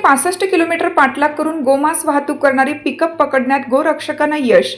पासष्ट किलोमीटर पाठलाग करून गोमांस वाहतूक करणारी पिकअप पकडण्यात गोरक्षकांना यश.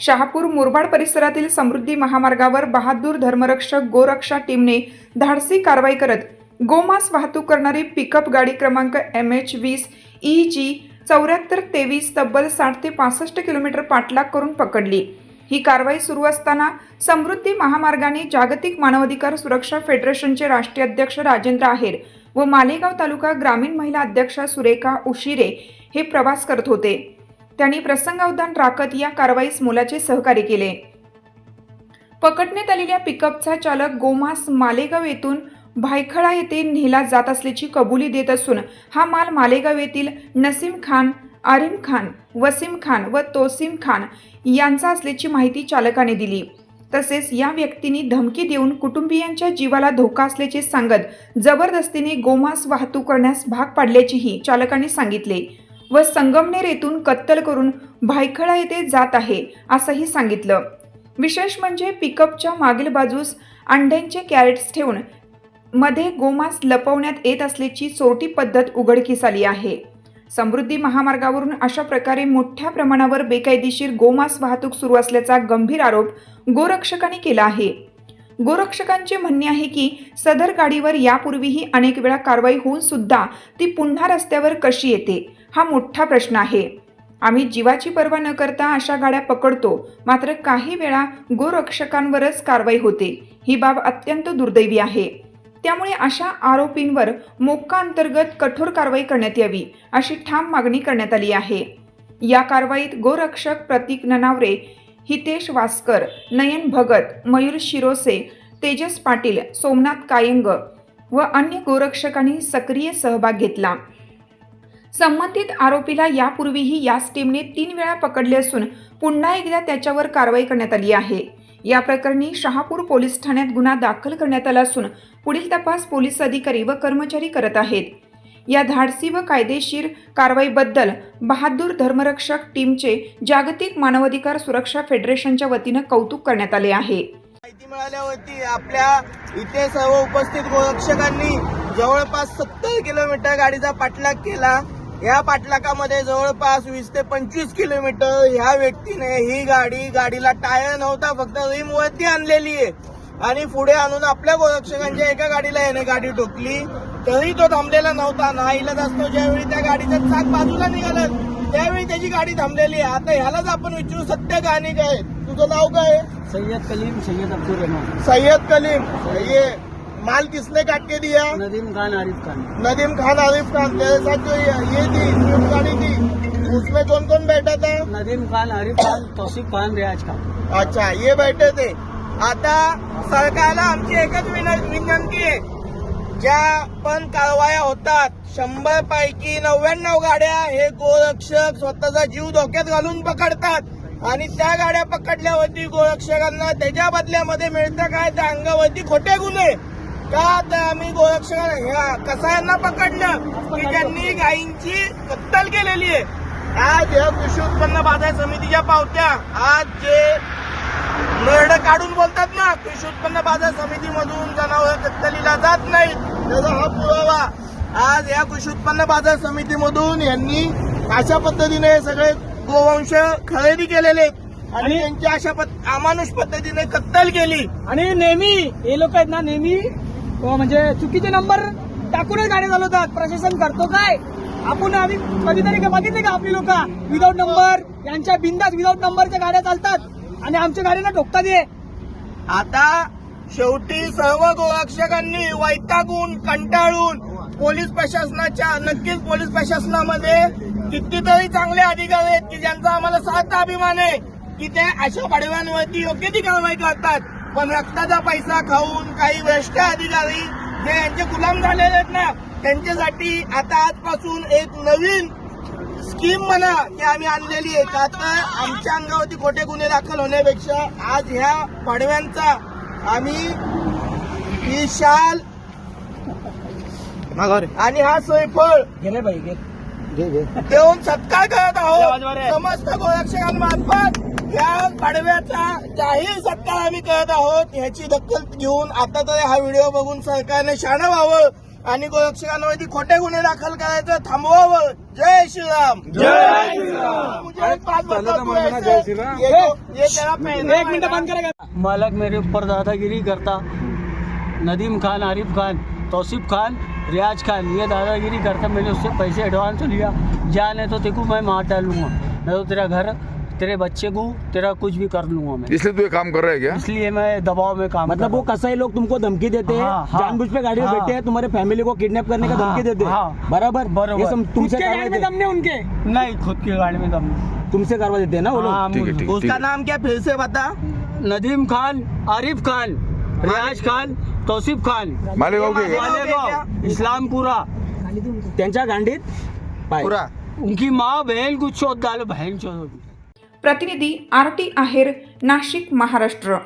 शहापूर मुरबाड परिसरातील समृद्धी महामार्गावर बहादूर धर्मरक्षक गोरक्षा टीमने धाडसी कारवाई करत गोमांस वाहतूक करणारी पिकअप गाडी क्रमांक एम एच वीस ई जी चौऱ्याहत्तर तेवीस तब्बल साठ ते पासष्ट किलोमीटर पाठलाग करून पकडली. ही कारवाई सुरू असताना समृद्धी महामार्गाने जागतिक मानवाधिकार सुरक्षा फेडरेशनचे राष्ट्रीय अध्यक्ष राजेंद्र आहेर व मालेगाव तालुका ग्रामीण महिला अध्यक्षा सुरेखा उशिरे हे प्रवास करत होते. त्यांनी प्रसंगावधान राखत या कारवाईस मोलाचे सहकार्य केले. पकडण्यात आलेल्या पिकअपचा चालक गोमास मालेगाव येथून भायखळा येथे नेला जात असल्याची कबुली देत असून हा माल मालेगाव येथील नसीम खान आरिम खान वसीम खान व तोसीम खान यांचा असल्याची माहिती चालकाने दिली. तसेच या व्यक्तींनी धमकी देऊन कुटुंबियांच्या जीवाला धोका असल्याचे सांगत जबरदस्तीने गोमांस वाहतूक करण्यास भाग पाडल्याचेही चालकाने सांगितले व संगमनेर येथून कत्तल करून भायखळा येथे जात आहे असंही सांगितलं. विशेष म्हणजे पिकअपच्या मागील बाजूस अंड्यांचे कॅरेट्स ठेवून मध्ये गोमांस लपवण्यात येत असल्याची चोरटी पद्धत उघडकीस आली आहे. समृद्धी महामार्गावरून अशा प्रकारे मोठ्या प्रमाणावर बेकायदेशीर गोमांस वाहतूक सुरू असल्याचा गंभीर आरोप गोरक्षकांनी केला आहे. गोरक्षकांचे म्हणणे आहे की सदर गाडीवर यापूर्वीही अनेक वेळा कारवाई होऊन सुद्धा ती पुन्हा रस्त्यावर कशी येते हा मोठा प्रश्न आहे. आम्ही जीवाची पर्वा न करता अशा गाड्या पकडतो मात्र काही वेळा गोरक्षकांवरच कारवाई होते. ही बाब अत्यंत दुर्दैवी आहे. त्यामुळे अशा आरोपींवर मोक्का अंतर्गत कठोर कारवाई करण्यात यावी अशी ठाम मागणी करण्यात आली आहे. या कारवाईत गोरक्षक प्रतीक ननावरे हितेश वास्कर नयन भगत मयूर शिरोसे तेजस पाटील सोमनाथ कायंग व अन्य गोरक्षकांनी सक्रिय सहभाग घेतला. संबंधित आरोपीला यापूर्वीही याच टीमने तीन वेळा पकडले असून पुन्हा एकदा त्याच्यावर कारवाई करण्यात आली आहे. या प्रकरणी शहापूर पोलीस ठाण्यात गुन्हा दाखल करण्यात आला असून पुढील तपास पोलीस अधिकारी व कर्मचारी करत आहेत. या धाडसी व कायदेशीर कारवाईबद्दल बहादूर धर्मरक्षक टीमचे जागतिक मानवाधिकार सुरक्षा फेडरेशनच्या वतीनं कौतुक करण्यात आले आहे. माहिती मिळाल्यावरती आपल्या इथे सर्व उपस्थित गोरक्षकांनी जवळपास सत्तर किलोमीटर गाडीचा पाठलाग केला. या पाठलागामध्ये जवळपास वीस ते पंचवीस किलोमीटर ह्या व्यक्तीने ही गाडी गाडीला टायर नव्हता फक्त रिम वरती आणलेली आहे. आणि पुढे आणून आपल्या गोरक्षकांच्या एका गाडीला याने गाडी ठोकली तरी तो थांबलेला नव्हता. ना इलाज असतो ज्यावेळी त्या गाडीचं चाक बाजूला निघालं त्यावेळी त्याची गाडी थांबलेली आहे. आता ह्यालाच आपण विचारू सत्य कहाणी काय? तुझं नाव काय सैयद कलीम सैयद अब्दुल रहमान. सैयद कलीम. ये माल किसने काट के दिया? नदीम खान आरिफ खान। नदीम खान आरिफ खान तेरे साथ जो ये ये थी स्विफ्ट गाड़ी थी। उसमें कौन कौन बैठा था? नदीम खान आरिफ खान तौसिफ खान रियाज खान। अच्छा ये बैठे थे। आता सरकारला आमची एकच विन- विनंती आहे. ज्या पण कारवाया होतात शंभर पैकी नव्याण्णव गाड्या हे गोरक्षक स्वतःचा जीव धोक्यात घालून पकडतात. आणि त्या गाड्या पकडल्यावरती गोरक्षकांना त्याच्या बदल्यामध्ये मिळतं काय? त्या अंगावरती खोटे गुन्हे. का तर आम्ही गोरक्षक ह्या कसायांना पकडलं? की त्यांनी गायींची कत्तल केलेली आहे? आज या कृषी उत्पन्न बाजार समितीच्या पावत्या आज जे नरड काढून बोलतात ना कृषी उत्पन्न बाजार समितीमधून जनावर कत्तलीला जात नाहीत. त्याचा हा पुरावा आज या कृषी उत्पन्न बाजार समितीमधून यांनी अशा पद्धतीने हे सगळे गोवंश खरेदी केलेले. आणि त्यांची अशा अमानुष पद्धतीने कत्तल केली. आणि नेहमी हे लोक आहेत ना नेहमी हो, म्हणजे चुकीचे नंबर टाकूनच गाड्या चालवतात. प्रशासन करतो काय? आपण आम्ही कधीतरी का बघितले का आपली लोक? विदाऊट नंबर यांच्या बिंदास विदाऊट नंबरच्या गाड्या चालतात. आणि आमच्या गाड्यांना ठोकतात हे आता शेवटी सर्व गोरक्षकांनी वैतागून कंटाळून पोलीस प्रशासनाच्या नक्कीच पोलीस प्रशासनामध्ये कितीतरी चांगले अधिकारी आहेत की ज्यांचा आम्हाला सार्थ अभिमान आहे की ते अशा पाडव्यांवरती योग्य ती कारवाई करतात. पण रक्ताचा पैसा खाऊन काही भ्रष्ट अधिकारी जे यांचे गुलाम झालेले आहेत ना त्यांच्यासाठी आता आजपासून एक नवीन स्कीम म्हणा की आम्ही आणलेली आहे. का तर आमच्या अंगावरती खोटे गुन्हे दाखल होण्यापेक्षा आज ह्या पाडव्यांचा आम्ही ही शाल आणि हा सोयफळ गेले गे देऊन सत्कार करत आहोत. समस्त गोरक्षकांमार्फत या पाडव्याचा जाहीर सत्कार आम्ही करत आहोत. ह्याची दखल घेऊन आता तर हा व्हिडिओ बघून सरकारने शाणं व्हावं आणि गोरक्षकांवरती खोटे गुन्हे दाखल करायचं थांबवावं. जय श्रीराम. जय श्रीराम. मालक मेरे ऊपर दादागिरी करता। नदीम खान आरिफ खान तौसीफ खान रियाज खान ये दादागिरी करता मैंने उससे पैसे एडवांस लिया। जा नहीं तो तेको मैं मार डालूँगा। नहीं तो तेरा घर तेरे बच्चे को तेरा कुछ भी कर लूँगा मैं। इसलिए तू ये काम कर रहा है क्या? इसलिए मैं दबाव में काम मतलब वो कसाई लोग तुमको धमकी देते हैं हाँ, हाँ, जानबूझ पे गाड़ी में हाँ। बैठे हैं तुम्हारे फैमिली को किडनैप करने का हाँ, धमकी देते हैं। हाँ। बराबर? बराबर। ये तुमसे गाड़ी में दम नहीं उनके? नहीं खुद की गाड़ी में दम नहीं। तुमसे करवा देते हैं ना वो लोग? हाँ, है, है, उसका नाम क्या फिर से बता। नदीम खान आरिफ खान रियाज खान तौसीफ खान मालेगांव के? मालेगांव इस्लामपुरा. त्यांच्या गांडीत पाय. पुरा. उनकी माँ बहन को चोट डालो बहन चोट प्रतिनिधी आर टी आहेर नाशिक महाराष्ट्र.